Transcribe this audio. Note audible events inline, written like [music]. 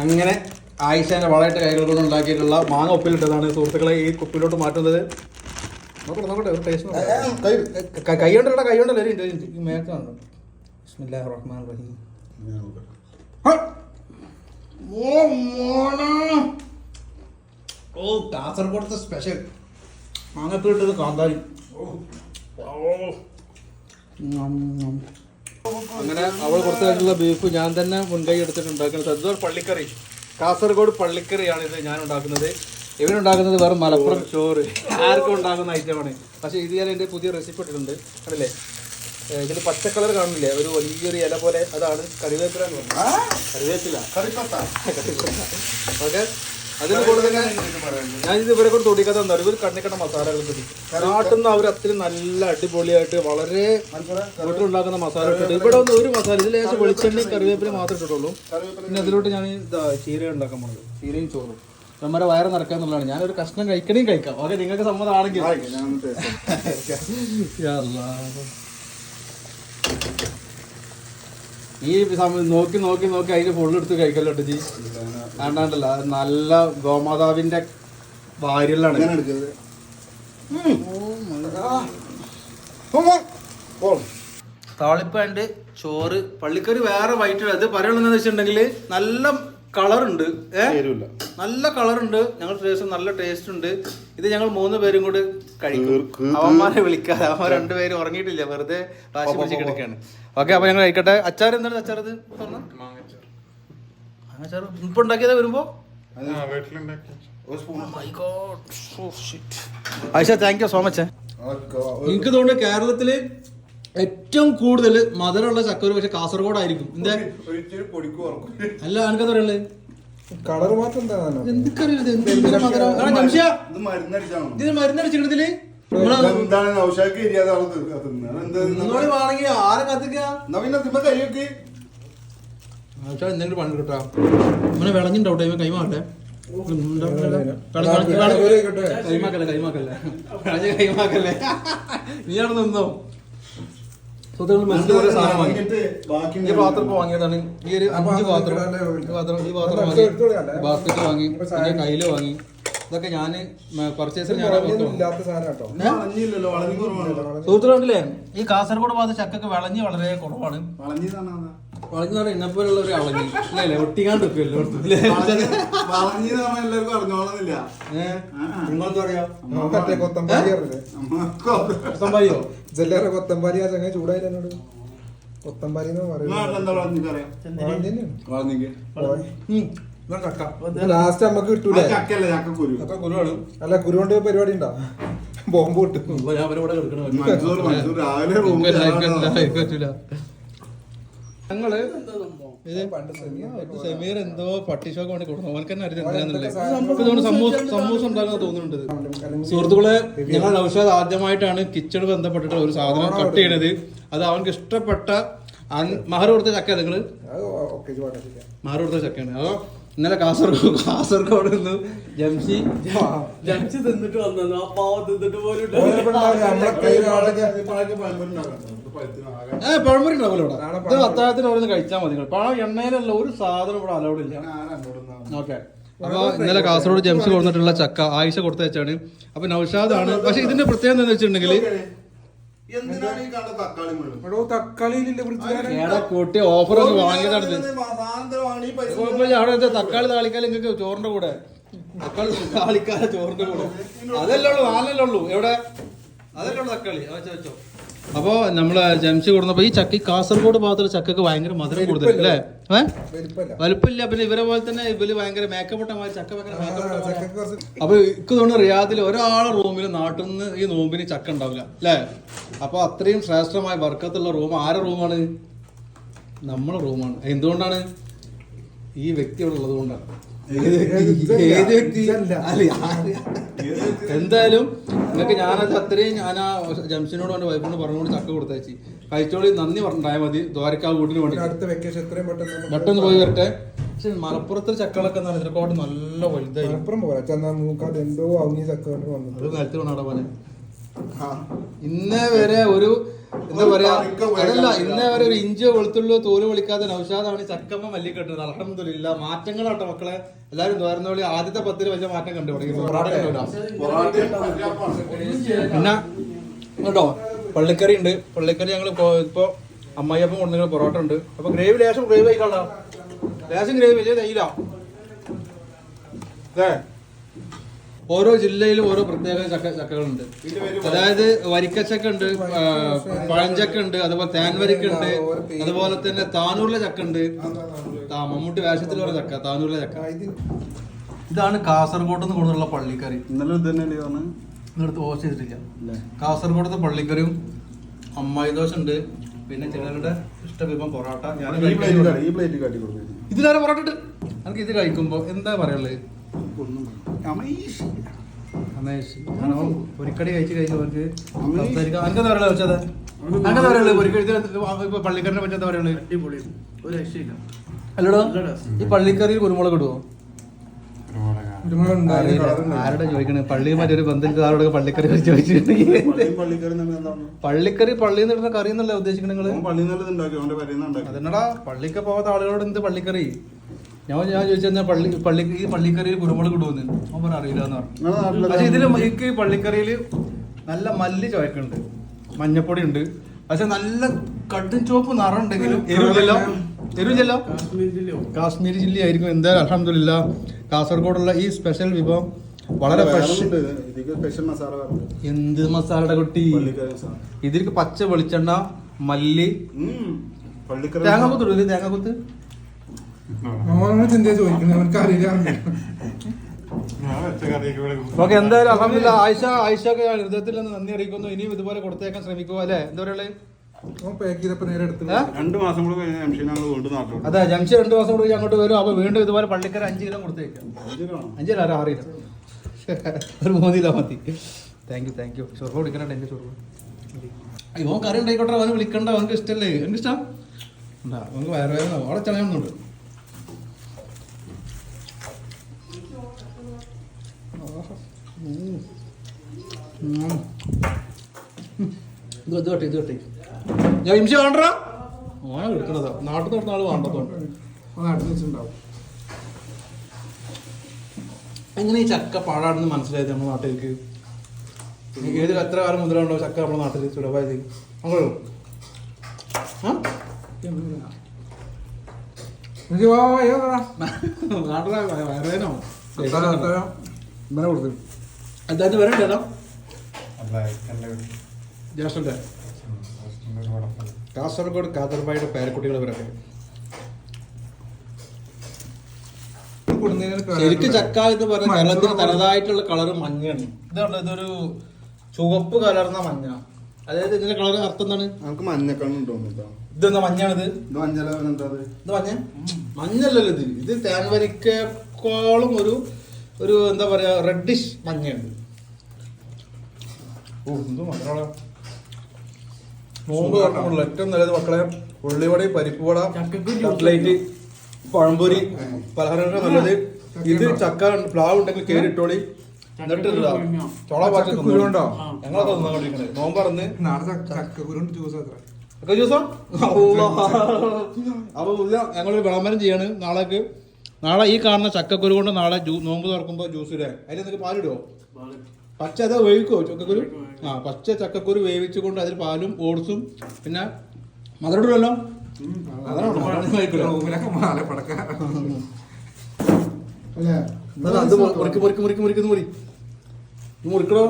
അങ്ങനെ ആയിഷേന്റെ വളമായിട്ട് കൈകൾ കൊണ്ട് ഉണ്ടാക്കിയിട്ടുള്ള മാങ്ങ ഉപ്പിലിട്ടതാണ്. സുഹൃത്തുക്കളെ ഈ കുപ്പിയിലോട്ട് മാറ്റുന്നത്. നോക്കട്ടെ നോക്കട്ടെ ഒരു ടേസ്റ്റ് കൈ കൊണ്ടല്ല കൈ കൊണ്ടല്ല? ഒരു ഈ മേക്കാണ് ബിസ്മില്ലാഹിർ റഹ്മാനിർ റഹീം. ഓ കാസർഗോഡത്തെ സ്പെഷ്യൽ മാങ്ങപ്പിലിട്ടത് കാന്താരി. ഓ. അങ്ങനെ അവൾ കൊടുത്തായിട്ടുള്ള ബീഫ് ഞാൻ തന്നെ മുൻകൈ എടുത്തിട്ട് ഉണ്ടാക്കുന്നത് അതുപോലെ പള്ളിക്കറി. കാസർഗോഡ് പള്ളിക്കറിയാണ് ഇത് ഞാൻ ഉണ്ടാക്കുന്നത്. ഇവനുണ്ടാക്കുന്നത് വേറെ മലപ്പുറം ചോറ്. ആർക്കും ഉണ്ടാക്കുന്ന ഐറ്റമാണ് പക്ഷേ ഇത് ഞാൻ എന്റെ പുതിയ റെസിപ്പി ഇട്ടിട്ടുണ്ട്. കണ്ടില്ലേ? ഇതിൽ പച്ച കളർ കാണില്ലേ ഒരു വലിയൊരു ഇല പോലെ. അതാണ് കറിവേപ്പില എന്ന് പറയുന്നത്. കറിവേപ്പില. ഓക്കെ? അതിന് കൂടുതൽ ഞാൻ ഇത് ഇവരെ കൊണ്ട് തൊടിക്കാത്ത എന്താ ഇവർ കണ്ണിക്കണ്ട മസാലകൾ നാട്ടിൽ നിന്ന് അവർ അത്രയും നല്ല അടിപൊളിയായിട്ട് വളരെ വീട്ടിലുണ്ടാക്കുന്ന മസാല ഇട്ടിട്ട് ഇവിടെ ഒന്ന് ഒരു മസാല ഇതിൽ ലേശം വെളിച്ചെണ്ണയും കറിവേപ്പില മാത്രമേ ഇട്ടിട്ടുള്ളൂ. പിന്നെ അതിലോട്ട് ഞാൻ ഇതാ ചീര ഉണ്ടാക്കാൻ പോകുന്നത് ചീരയും ചോറും. നമ്മുടെ വയറ് നിറക്കുക എന്നുള്ളതാണ്. ഞാനൊരു കഷ്ണം കഴിക്കണേയും കഴിക്കാം. ഓക്കെ നിങ്ങൾക്ക് സമ്മതമാണെങ്കിൽ [laughs] യാ അല്ലാ. ഈ സമയം നോക്കി നോക്കി നോക്കി അതിന് ഫുള്ളെടുത്ത് കഴിക്കല്ലോ ജി. കണ്ടാണ്ടല്ല അത് നല്ല ഗോമാതാവിന്റെ വാര്യലാണ് താളിപ്പാണ്ട് ചോറ്. പള്ളിക്കറി വേറെ വൈറ്റ് അത് പറയുന്നത് വെച്ചിട്ടുണ്ടെങ്കിൽ നല്ല കളറുണ്ട്. നല്ല കളറുണ്ട്. ഉണ്ട് ഞങ്ങൾ ടേസ്റ്റ് നല്ല ടേസ്റ്റ് ഉണ്ട്. ഇത് ഞങ്ങൾ മൂന്ന് പേരും കൂടി കഴിക്കും. അവന്മാരെ വിളിക്കാതെ. അവന്മാർ രണ്ടുപേരും ഉറങ്ങിയിട്ടില്ല. വെറുതെ വാശി പിടിച്ച് കിടക്കാണ്. ഓക്കെ അപ്പൊ ഞങ്ങൾ കഴിക്കട്ടെ. അച്ചാർ എന്താണ് അച്ചാർ ഇത്? അച്ചാർ ഇപ്പൊ ഉണ്ടാക്കിയത് വരുമ്പോ? Ayesha thank you so much എനിക്ക് തോന്നുന്നു കേരളത്തിൽ ഏറ്റവും കൂടുതൽ മധുരമുള്ള ചക്കര പക്ഷെ കാസർഗോഡ് ആയിരിക്കും എന്താ? അല്ല എനിക്കെന്താ പറയുള്ളത് കളർ മാത്രം എന്ത്? മധുരം? എടാ, ജംഷിയ, ഇത് മരുന്നടിച്ചാണോ ഇതിന് മരുന്നടിച്ചിട്ടില്ലേ എന്താണ് ഔഷധക്ക് ഇരിയാതെ അവൾ തിന്നാ. തിന്നാ. എന്ത് തിന്നാ? നിന്നോട് വേണമെങ്കിൽ ആരെ കത്തിക്കുക എന്നാ പിന്നെ തിമ്മ കൈയൊക്കെ ആവശ്യം എന്തെങ്കിലും പണി കിട്ടാ? ഇങ്ങനെ വിളഞ്ഞിണ്ടാവട്ടെ ഇവൻ കൈമാട്ടെ കൈമാക്കല്ലേ കൈമാക്കല്ലേ? കൈമാക്കല്ലേ? നീ അവിടെ നിന്നോ? ഈ പാത്രം ഇപ്പൊ വാങ്ങിയതാണ്. ഈ ഒരു അഞ്ച് പാത്രം. ഈ പാത്രം ഈ പാത്രം വാങ്ങി. ബാസ്ക്കറ്റ് വാങ്ങി. കയ്യിൽ വാങ്ങി. ഇതൊക്കെ ഞാൻ പർച്ചേസ് ഇല്ലാത്ത സാധനം കേട്ടോ. വളഞ്ഞില്ലല്ലോ വളഞ്ഞു കുറവാണ്. സുഹൃത്തുക്കളെ ഈ കാസർഗോഡ് ഭാഗത്ത് ചക്കൊക്കെ വിളഞ്ഞ് വളരെ കുറവാണ്. വളഞ്ഞു വളഞ്ഞു പറഞ്ഞാൽ ഇന്നപ്പോലുള്ള ഒരു അളഞ്ഞ് അല്ലേ ഒട്ടിക്കാണ്ട് വെക്കുമല്ലോ പറഞ്ഞാൽ എല്ലാവർക്കും അറിഞ്ഞോളന്നില്ല. നിങ്ങളെന്താ പറയാ? മറ്റേ കൊത്തമ്പാരി പറഞ്ഞത് സംഭവിയോ ജെല്ലേറെ കൊത്തമ്പാരി ആ ചങ്ങ ചൂടായി എന്നോട്? കൊത്തമ്പാരി എന്ന് പറയുന്നത് ലാസ്റ്റ് നമ്മക്ക് കിട്ടൂലേ? ചക്കല്ല ഗുരുവാണ് അല്ല കുരു. കൊണ്ട് പരിപാടി ഉണ്ടാ? ബോംബ് കിട്ടും ഞാൻ അവരോട് കിടക്കണ മൻസൂർ മൻസൂർ രാവിലെ റൂമിൽ പറ്റൂല. ഞങ്ങൾ സമീർ എന്തോ പട്ടിഷോക്ക് വേണ്ടി കൊടുക്കണം അവർക്ക് തന്നെ അറിയാം സമൂസ സമൂസ ഉണ്ടാകുന്ന തോന്നുന്നുണ്ട് സുഹൃത്തുക്കളെ ഞങ്ങൾ നൗഷാദ് ആദ്യമായിട്ടാണ് കിച്ചൺ ബന്ധപ്പെട്ടിട്ട് ഒരു സാധനം കട്ട് ചെയ്യണത്. അത് അവൻക്ക് ഇഷ്ടപ്പെട്ട മഹർ കൊടുത്ത ചക്ക പാടില്ല മഹർ കൊടുത്ത ചക്കയാണ്. അതോ ഇന്നലെ കാസർഗോഡ് കാസർഗോഡ് നിന്ന് ജംഷി ജംഷി തിന്നിട്ട് വന്നു ആ പാവ തിന്നിട്ട് പോലും ഏ പഴംപൊരി ഉണ്ടാവുമല്ലോ ഇവിടെ? ഇത് അത്താഴത്തിന് അവിടെ നിന്ന് കഴിച്ചാൽ മതി പഴം എണ്ണയിലുള്ള ഒരു സാധനം ഇവിടെ അലൗഡ് ഇല്ല. ഓക്കെ. അപ്പൊ ഇന്നലെ കാസർഗോഡ് ജംഷി കൊടുത്തിട്ടുള്ള ചക്ക ആയിഷ കൊടുത്ത വെച്ചാണ് അപ്പൊ നൗഷാദ് ആണ് പക്ഷെ ഇതിന്റെ പ്രത്യേകത എന്താ വെച്ചിട്ടുണ്ടെങ്കിൽ എന്തിനാണ് ഈ കണ്ട തക്കാളി മുഴുവൻ? കൂട്ടി ഓഫർ വാങ്ങിയതാണ് കുഴപ്പമില്ല അവിടെ തക്കാളി താളിക്കാൽ നിങ്ങൾക്ക് ചോറിന്റെ കൂടെ? തക്കാളി താളിക്കാല ചോറിന്റെ കൂടെ. അതല്ലേ ഉള്ളൂ നാലല്ലേ ഉള്ളൂ. എവിടെ? അതല്ലേ ഉള്ളൂ തക്കാളി. വെച്ചോ വെച്ചോ. അപ്പോ നമ്മൾ ജംസി കൊടുന്നപ്പോ ഈ ചക്കി കാസർഗോഡ് ഭാഗത്തുള്ള ചക്കക്ക് ഭയങ്കര മധുരം കൂടുതൽ അല്ലേ? വലിപ്പല്ല. പിന്നെ ഇവരെ പോലെ തന്നെ ഇവർ ഭയങ്കര മേക്കപ്പെട്ട മാതിരി ചക്ക ഭയങ്കര മേക്കപ്പെട്ട അപ്പൊ എനിക്ക് തോന്നുന്നു റിയാദിൽ ഒരാളെ റൂമിൽ നാട്ടിൽ നിന്ന് ഈ നോമ്പിന് ചക്ക ഉണ്ടാവില്ല അല്ലേ? അപ്പൊ അത്രയും ശ്രേഷ്ഠമായ വർക്കത്തുള്ള റൂം ആരെ റൂമാണ്? നമ്മളെ റൂമാണ്. എന്തുകൊണ്ടാണ്? ഈ വ്യക്തി അവിടെ ഉള്ളത് കൊണ്ടാണ്. ഏത് വ്യക്തി? അല്ല? എന്തായാലും നിങ്ങൾക്ക് ഞാനത് അത്രയും ഞാൻ ആ ജംഷനോട് എന്റെ വൈഫിനോട് പറഞ്ഞുകൊണ്ട് ചക്ക കൊടുത്തയച്ചി. കഴിച്ചോളി നന്ദി പറഞ്ഞാൽ മതി. ദ്വാരക്കാ വീട്ടിന് വേണ്ടി അടുത്ത വെക്കേഷൻ എത്രയും പെട്ടെന്ന് പെട്ടെന്ന് പോയി വരട്ടെ. പക്ഷെ മലപ്പുറത്തെ ചക്കകളൊക്കെ എന്ന് പറഞ്ഞാൽ നല്ല വലുതായി മലപ്പുറം പോരാ ചെന്നാൽ മൂക്കാട് എന്തോ അവങ്ങി ചക്ക കൊണ്ട് വന്നു അത് വേണം അവിടെ പോലെ. ഇന്നേ വരെ ഒരു എന്താ പറയാ അതല്ല ഇന്നേ വരെ ഒരു ഇഞ്ചോ വെളുത്തുള്ളോ തോൽ വിളിക്കാതെ നൗഷാദാണ് ചക്കമ്മ മല്ലിക്കെട്ടത്. അലഹമില്ല മാറ്റങ്ങളാട്ടോ മക്കളെ. എല്ലാരും തോരുന്ന പോലെ ആദ്യത്തെ പത്തിൽ വലിയ മാറ്റം കണ്ടു തുടങ്ങി. പിന്നെ കേട്ടോ പള്ളിക്കറി ഉണ്ട്. പള്ളിക്കറി ഞങ്ങൾ ഇപ്പൊ അമ്മായിയപ്പം കൊണ്ടുവന്ന പൊറോട്ട ഉണ്ട്. അപ്പൊ ഗ്രേവി ലേശം ഗ്രേവി ആയിക്കോളാം ലേശം ഗ്രേവി വലിയ തൈല. ഓരോ ജില്ലയിലും ഓരോ പ്രത്യേക ചക്ക ചക്കകളുണ്ട്. അതായത് വരിക്കച്ചക്ക ഉണ്ട് പഴഞ്ചക്ക ഉണ്ട് അതുപോലെ തേൻവരിക്ക ഉണ്ട് അതുപോലെ തന്നെ താനൂരിലെ ചക്ക ഉണ്ട് മമ്മൂട്ടി വേഷത്തിൽ പറഞ്ഞ ചക്ക താനൂരിലെ ചക്ക. ഇതാണ് കാസർഗോഡ് നിന്ന് കൊണ്ടുള്ള പള്ളിക്കറി. ഇന്നലെ ഇത് തന്നെ ഇന്നടുത്ത് വാഷ് ചെയ്തിട്ടില്ല. കാസർഗോഡത്തെ പള്ളിക്കറിയും അമ്മായി ദോശ ഉണ്ട് പിന്നെ ചിലരുടെ ഇഷ്ടവിഭവം പൊറോട്ട. ഞാൻ ഇതിലാരെ പൊറോട്ട എനിക്ക് ഇത് കഴിക്കുമ്പോ എന്താ പറയുള്ളത് ഒന്നും അമേഷ് അമേഷ് കാരണം പൊരിക്കടി കഴിച്ച് കഴിഞ്ഞവർക്ക് സംസാരിക്കാം. എന്താ പറയുള്ളത് വെച്ചത് എന്താ പറയുള്ളത് പൊരിക്കടി പള്ളിക്കറിനെ പറ്റി എന്താ പറയുള്ളത് അടിപൊളി. ഒരു രക്ഷയില്ല. അല്ലടോ ഈ പള്ളിക്കറിയിൽ കുരുമുളക് ഇടുവോ. ആരുടെ ചോദിക്കണേ? പള്ളിയുമായിട്ട് ഒരു ബന്ധം ആരോടൊക്കെ പള്ളിക്കറി ചോദിച്ചിട്ടുണ്ടെങ്കിൽ. പള്ളിക്കറി പള്ളിയിൽ നിന്ന് ഇടുന്ന കറി എന്നല്ലേ ഉദ്ദേശിക്കണെങ്കിൽ നിങ്ങൾ പള്ളിയിൽ പള്ളിക്ക് പോകാത്ത ആളുകളോട് എന്ത് പള്ളിക്കറി? ഞാൻ ഞാൻ ചോദിച്ചാൽ പള്ളി പള്ളി ഈ പള്ളിക്കറിയിൽ കുരുമുളക് ഇടുമെന്ന് അവൻ പറഞ്ഞ. അറിയില്ല എന്ന് പറഞ്ഞു പക്ഷെ ഇതിൽ എനിക്ക് ഈ പള്ളിക്കറിയിൽ നല്ല മല്ലി ചോയക്കുണ്ട് മഞ്ഞപ്പൊടി ഉണ്ട്. പക്ഷെ നല്ല കടും ചോപ്പ് നിറം ഉണ്ടെങ്കിലും എരിവില്ലല്ലോ കാശ്മീരി ചില്ലി ആയിരിക്കും. എന്തായാലും അലഹമില്ല കാസർഗോഡുള്ള ഈ സ്പെഷ്യൽ വിഭവം വളരെ ഫ്രഷ്. എന്ത് മസാലയുടെ കുട്ടി? ഇതിലേക്ക് പച്ച വെളിച്ചെണ്ണ മല്ലി. തേങ്ങ മസാല. തേങ്ങ കുത്ത്. മോനോട് എന്താ ചോദിക്കുന്നത്? അവർക്ക് അറിയില്ല ഓക്കെ എന്തായാലും അലഹമില്ല ആയിഷ ആയിഷക്ക് ഞാൻ ഹൃദയത്തിൽ നിന്ന് നന്ദി അറിയിക്കുന്നു. ഇനിയും ഇതുപോലെ കൊടുത്തേക്കാൻ ശ്രമിക്കുക അല്ലേ? എന്താ എടുത്ത് രണ്ട് മാസം കൂടെ അതെ ജംഷി രണ്ട് മാസം കൂടി അങ്ങോട്ട് വരും. അപ്പൊ വീണ്ടും ഇതുപോലെ പള്ളിക്കര അഞ്ച് കിലോ കൊടുത്തേക്കാം. അഞ്ചിനാണോ? കിലോ ആറ് ആറ് കിലോ ഒരു മൂന്ന് കിലോ മതി. Thank you thank you shorba വിളിക്കണ്ട എന്റെ ഷൊർബ ഇവൻ കറി ഉണ്ടായിക്കോട്ടെ അവന് വിളിക്കണ്ട അവനക്ക് ഇഷ്ടല്ലേ? എനിക്ക് ഇഷ്ടം? ഉണ്ടാ? അവനക്ക് വയറുവേദന ചണയൊന്നുണ്ട് ഇത് ഇത് കട്ടെ ഇത് കട്ടെ ഞാൻ ഇംശ വേണ്ടടാ? ഓനെ എടുക്കണതാ നാട്ടിൽ നടന്ന ആൾ വെച്ചിട്ടുണ്ടാവും. എങ്ങനെ ഈ ചക്ക പാടാണെന്ന് മനസ്സിലായത് നമ്മുടെ നാട്ടിലേക്ക്? ഏത് എത്ര കാലം മുതലുണ്ടോ ചക്ക നമ്മുടെ നാട്ടിൽ ചുടവായത്? അങ്ങോട്ടോ. നാട്ടിലെ വയറേനോ കൊടുത്തു. എന്തായാലും വരണ്ടല്ലോ ജ്യേഷ്ഠന്റെ കാസർഗോഡ് കാതർബായുടെ പേരക്കുട്ടികൾ ഇവരൊക്കെ ശരിക്കും. ചക്ക എന്ന് പറഞ്ഞ കേരളത്തിന് തനതായിട്ടുള്ള കളർ മഞ്ഞാണ് ഇതാണ് ഇതൊരു ചുവപ്പ് കലർന്ന മഞ്ഞ. അതായത് ഇതിന്റെ കളർ അർത്ഥം എന്താണ്? നമുക്ക് മഞ്ഞക്കണ്ണുണ്ടോ കേട്ടോ. ഇതെന്താ മഞ്ഞാണിത് ഇത് അത്? ഇത് മഞ്ഞ? മഞ്ഞല്ലല്ലോ ഇത്. ഇത് തേൻവരിക്കോളം ഒരു ഒരു എന്താ പറയാ റെഡിഷ് മഞ്ഞയുണ്ട്. ഓ എന്തോ മക്കളെ നോമ്പ് തുറക്കുമ്പോൾ ഏറ്റവും നല്ലത് മക്കളെ ഉള്ളിവട പരിപ്പുവട കട്ട്ലൈറ്റ് പഴംപൊരി പലഹാരങ്ങൾ നല്ലത്. ഇത് ചക്ക പ്ലാവ് ഉണ്ടെങ്കിൽ കേറിട്ടോളി എന്നിട്ട്. ചോള നോമ്പ് പറഞ്ഞ് ചക്ക- ജ്യൂസ് അപ്പൊ ഞങ്ങൾ വിളംബരം ചെയ്യാണ് നാളേക്ക്. നാളെ ഈ കാണുന്ന ചക്കക്കുരു കൊണ്ട് നാളെ ജ്യൂ- നോമ്പ് തുറക്കുമ്പോൾ ജ്യൂസ് ഇടേ അതിൽ നിങ്ങൾക്ക് പാലിടുവോ പച്ച അത് വേവിക്കോ ചക്കക്കുരു? ആ പച്ച ചക്കക്കുരു വേവിച്ചുകൊണ്ട് അതിൽ പാലും ഓട്സും പിന്നെ മധുരം ഇടുമല്ലോ അതാണ് മുറിക്കണോ?